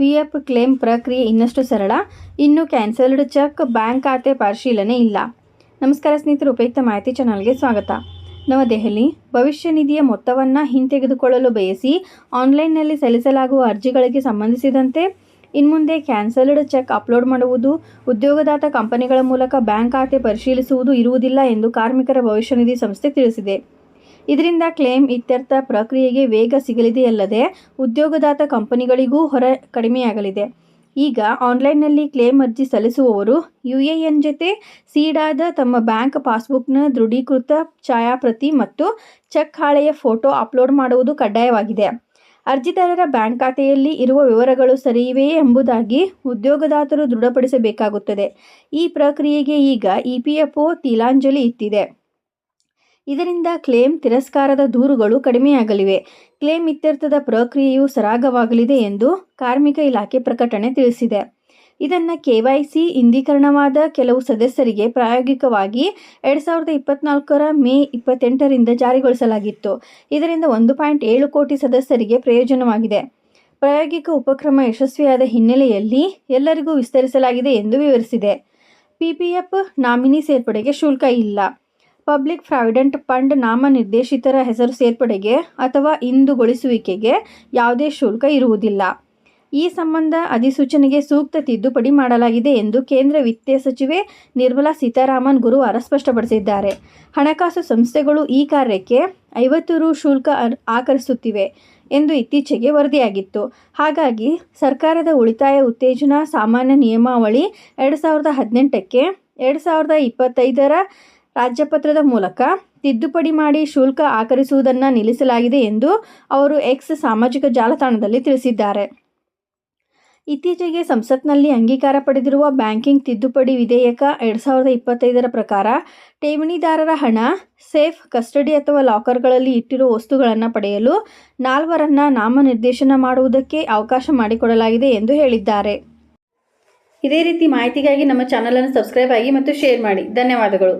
P F claim ಪ್ರಕ್ರಿಯೆ ಇನ್ನಷ್ಟು ಸರಳ, ಇನ್ನು ಕ್ಯಾನ್ಸಲ್ಡ್ ಚೆಕ್ ಬ್ಯಾಂಕ್ ಖಾತೆ ಪರಿಶೀಲನೆ ಇಲ್ಲ. ನಮಸ್ಕಾರ ಸ್ನೇಹಿತರು, ಉಪಯುಕ್ತ ಮಾಹಿತಿ ಚಾನಲ್ಗೆ ಸ್ವಾಗತ. ನವದೆಹಲಿ ಭವಿಷ್ಯ ನಿಧಿಯ ಮೊತ್ತವನ್ನು ಹಿಂತೆಗೆದುಕೊಳ್ಳಲು ಬಯಸಿ ಆನ್ಲೈನ್ನಲ್ಲಿ ಸಲ್ಲಿಸಲಾಗುವ ಅರ್ಜಿಗಳಿಗೆ ಸಂಬಂಧಿಸಿದಂತೆ ಇನ್ಮುಂದೆ ಕ್ಯಾನ್ಸಲ್ಡ್ ಚೆಕ್ ಅಪ್ಲೋಡ್ ಮಾಡುವುದು, ಉದ್ಯೋಗದಾತ ಕಂಪನಿಗಳ ಮೂಲಕ ಬ್ಯಾಂಕ್ ಖಾತೆ ಪರಿಶೀಲಿಸುವುದು ಇರುವುದಿಲ್ಲ ಎಂದು ಕಾರ್ಮಿಕರ ಭವಿಷ್ಯ ನಿಧಿ ಸಂಸ್ಥೆ ತಿಳಿಸಿದೆ. ಇದರಿಂದ ಕ್ಲೇಮ್ ಇತ್ಯರ್ಥ ಪ್ರಕ್ರಿಯೆಗೆ ವೇಗ ಸಿಗಲಿದೆಯಲ್ಲದೆ ಉದ್ಯೋಗದಾತ ಕಂಪನಿಗಳಿಗೂ ಹೊರ ಕಡಿಮೆಯಾಗಲಿದೆ. ಈಗ ಆನ್ಲೈನ್ನಲ್ಲಿ ಕ್ಲೇಮ್ ಅರ್ಜಿ ಸಲ್ಲಿಸುವವರು ಯು ಎ ಎನ್ ಜೊತೆ ಸೀಡಾದ ತಮ್ಮ ಬ್ಯಾಂಕ್ ಪಾಸ್ಬುಕ್ನ ದೃಢೀಕೃತ ಛಾಯಾಪ್ರತಿ ಮತ್ತು ಚೆಕ್ ಹಾಳೆಯ ಫೋಟೋ ಅಪ್ಲೋಡ್ ಮಾಡುವುದು ಕಡ್ಡಾಯವಾಗಿದೆ. ಅರ್ಜಿದಾರರ ಬ್ಯಾಂಕ್ ಖಾತೆಯಲ್ಲಿ ಇರುವ ವಿವರಗಳು ಸರಿಯಿವೆಯೇ ಎಂಬುದಾಗಿ ಉದ್ಯೋಗದಾತರು ದೃಢಪಡಿಸಬೇಕಾಗುತ್ತದೆ. ಈ ಪ್ರಕ್ರಿಯೆಗೆ ಈಗ ಇ ಪಿ ಎಫ್ ಒ ತಿಲಾಂಜಲಿ ಇತ್ತಿದೆ ಇದರಿಂದ ಕ್ಲೇಮ್ ತಿರಸ್ಕಾರದ ದೂರುಗಳು ಕಡಿಮೆಯಾಗಲಿವೆ. ಕ್ಲೇಮ್ ಇತ್ಯರ್ಥದ ಪ್ರಕ್ರಿಯೆಯು ಸರಾಗವಾಗಲಿದೆ ಎಂದು ಕಾರ್ಮಿಕ ಇಲಾಖೆ ಪ್ರಕಟಣೆ ತಿಳಿಸಿದೆ. ಇದನ್ನು ಕೆವೈಸಿ ಇಂದೀಕರಣವಾದ ಕೆಲವು ಸದಸ್ಯರಿಗೆ ಪ್ರಾಯೋಗಿಕವಾಗಿ ಎರಡು ಸಾವಿರದ ಇಪ್ಪತ್ನಾಲ್ಕರ ಮೇ ಇಪ್ಪತ್ತೆಂಟರಿಂದ ಜಾರಿಗೊಳಿಸಲಾಗಿತ್ತು. ಇದರಿಂದ ಒಂದು ಪಾಯಿಂಟ್ ಏಳು ಕೋಟಿ ಸದಸ್ಯರಿಗೆ ಪ್ರಯೋಜನವಾಗಿದೆ. ಪ್ರಾಯೋಗಿಕ ಉಪಕ್ರಮ ಯಶಸ್ವಿಯಾದ ಹಿನ್ನೆಲೆಯಲ್ಲಿ ಎಲ್ಲರಿಗೂ ವಿಸ್ತರಿಸಲಾಗಿದೆ ಎಂದು ವಿವರಿಸಿದೆ. ಪಿಪಿಎಫ್ ನಾಮಿನಿ ಸೇರ್ಪಡೆಗೆ ಶುಲ್ಕ ಇಲ್ಲ. ಪಬ್ಲಿಕ್ ಪ್ರಾವಿಡೆಂಟ್ ಫಂಡ್ ನಾಮನಿರ್ದೇಶಿತರ ಹೆಸರು ಸೇರ್ಪಡೆಗೆ ಅಥವಾ ಇಂದುಗೊಳಿಸುವಿಕೆಗೆ ಯಾವುದೇ ಶುಲ್ಕ ಇರುವುದಿಲ್ಲ. ಈ ಸಂಬಂಧ ಅಧಿಸೂಚನೆಗೆ ಸೂಕ್ತ ತಿದ್ದುಪಡಿ ಮಾಡಲಾಗಿದೆ ಎಂದು ಕೇಂದ್ರ ವಿತ್ತ ಸಚಿವೆ ನಿರ್ಮಲಾ ಸೀತಾರಾಮನ್ ಗುರುವಾರ ಸ್ಪಷ್ಟಪಡಿಸಿದ್ದಾರೆ. ಹಣಕಾಸು ಸಂಸ್ಥೆಗಳು ಈ ಕಾರ್ಯಕ್ಕೆ ಐವತ್ತು ರು ಶುಲ್ಕ ಆಕರಿಸುತ್ತಿವೆ ಎಂದು ಇತ್ತೀಚೆಗೆ ವರದಿಯಾಗಿತ್ತು. ಹಾಗಾಗಿ ಸರ್ಕಾರದ ಉಳಿತಾಯ ಉತ್ತೇಜನ ಸಾಮಾನ್ಯ ನಿಯಮಾವಳಿ ಎರಡು ಸಾವಿರದ ಹದಿನೆಂಟಕ್ಕೆ ಎರಡು ಸಾವಿರದ ಇಪ್ಪತ್ತೈದರ ರಾಜ್ಯಪತ್ರದ ಮೂಲಕ ತಿದ್ದುಪಡಿ ಮಾಡಿ ಶುಲ್ಕ ಆಕರಿಸುವುದನ್ನು ನಿಲ್ಲಿಸಲಾಗಿದೆ ಎಂದು ಅವರು ಎಕ್ಸ್ ಸಾಮಾಜಿಕ ಜಾಲತಾಣದಲ್ಲಿ ತಿಳಿಸಿದ್ದಾರೆ. ಇತ್ತೀಚೆಗೆ ಸಂಸತ್ನಲ್ಲಿ ಅಂಗೀಕಾರ ಪಡೆದಿರುವ ಬ್ಯಾಂಕಿಂಗ್ ತಿದ್ದುಪಡಿ ವಿಧೇಯಕ ಎರಡು ಸಾವಿರದ ಇಪ್ಪತ್ತೈದರ ಪ್ರಕಾರ ಠೇವಣಿದಾರರ ಹಣ, ಸೇಫ್ ಕಸ್ಟಡಿ ಅಥವಾ ಲಾಕರ್ಗಳಲ್ಲಿ ಇಟ್ಟಿರುವ ವಸ್ತುಗಳನ್ನು ಪಡೆಯಲು ನಾಲ್ವರನ್ನು ನಾಮನಿರ್ದೇಶನ ಮಾಡುವುದಕ್ಕೆ ಅವಕಾಶ ಮಾಡಿಕೊಡಲಾಗಿದೆ ಎಂದು ಹೇಳಿದ್ದಾರೆ. ಇದೇ ರೀತಿ ಮಾಹಿತಿಗಾಗಿ ನಮ್ಮ ಚಾನಲನ್ನು ಸಬ್ಸ್ಕ್ರೈಬ್ ಆಗಿ ಮತ್ತು ಶೇರ್ ಮಾಡಿ. ಧನ್ಯವಾದಗಳು.